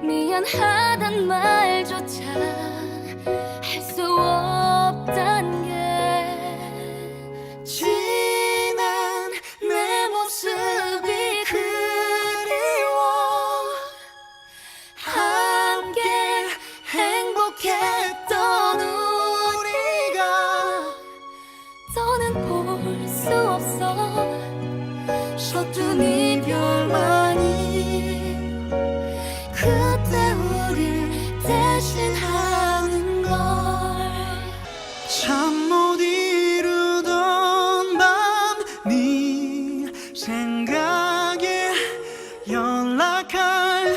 미안하단 말조차 할 수 없단 게 지난 내 모습이 그리워. 함께 행복했던 우리가 더는 볼 수 없어. 서툰 이별만 하는 걸. 참 못 이루던 밤네 생각에 연락할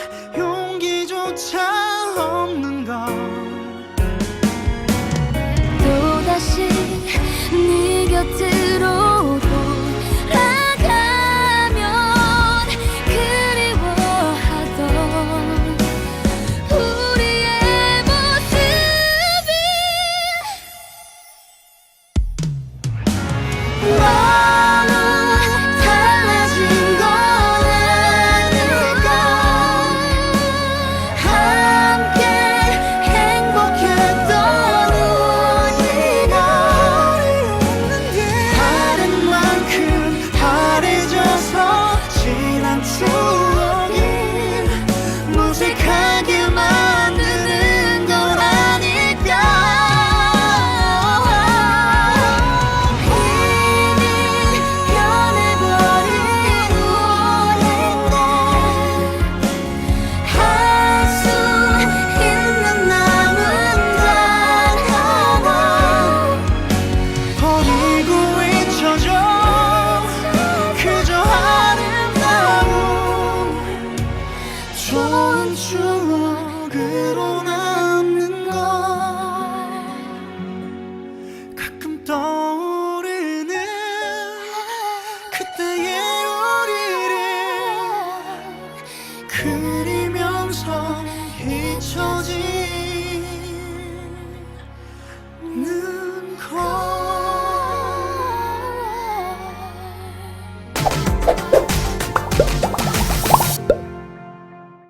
모습이 나 don't